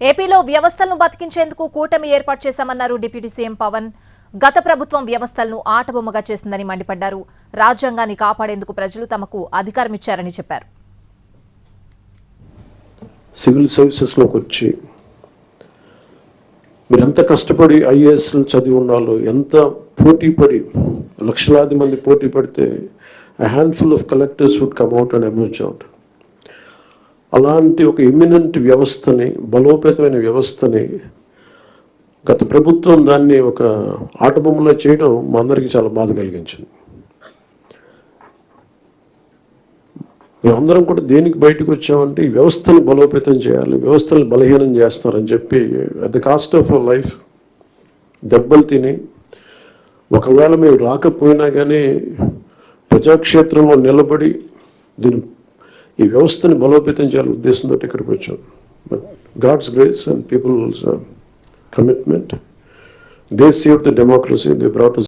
ఏపీలో వ్యవస్థలను బతికించేందుకు కూటమి ఏర్పాటు చేశామన్నారు డిప్యూటీ సీఎం పవన్. గత ప్రభుత్వం వ్యవస్థలను ఆటబొమ్మగా చేసిందని మండిపడ్డారు. రాజ్యాంగాన్ని కాపాడేందుకు ప్రజలు తమకు అధికారం ఇచ్చారని చెప్పారు. సివిల్ సర్వీసెస్లోకి వచ్చి మీరు ఎంత కష్టపడి ఐఏఎస్లు చదివి ఉండాలో ఎంత పోటీ పడి లక్షలాది మంది పోటీ పడితే handful of collectors would come out and emerge out అలాంటి ఒక ఇమ్యునెంట్ వ్యవస్థని బలోపేతమైన వ్యవస్థని గత ప్రభుత్వం దాన్ని ఒక ఆటబొమ్మలో చేయడం మా అందరికీ చాలా బాధ కలిగించింది. మేమందరం కూడా దేనికి బయటకు వచ్చామంటే ఈ వ్యవస్థను బలోపేతం చేయాలి వ్యవస్థను బలహీనం చేస్తారని చెప్పి at the cost of life దెబ్బలు తిని ఒకవేళ మేము రాకపోయినా కానీ ప్రజాక్షేత్రంలో నిలబడి దీని ఈ వ్యవస్థని బలోపేతం చేయాలని ఉద్దేశంతో ఇక్కడికి వచ్చాం. But God's grace and people's commitment they save the democracy they brought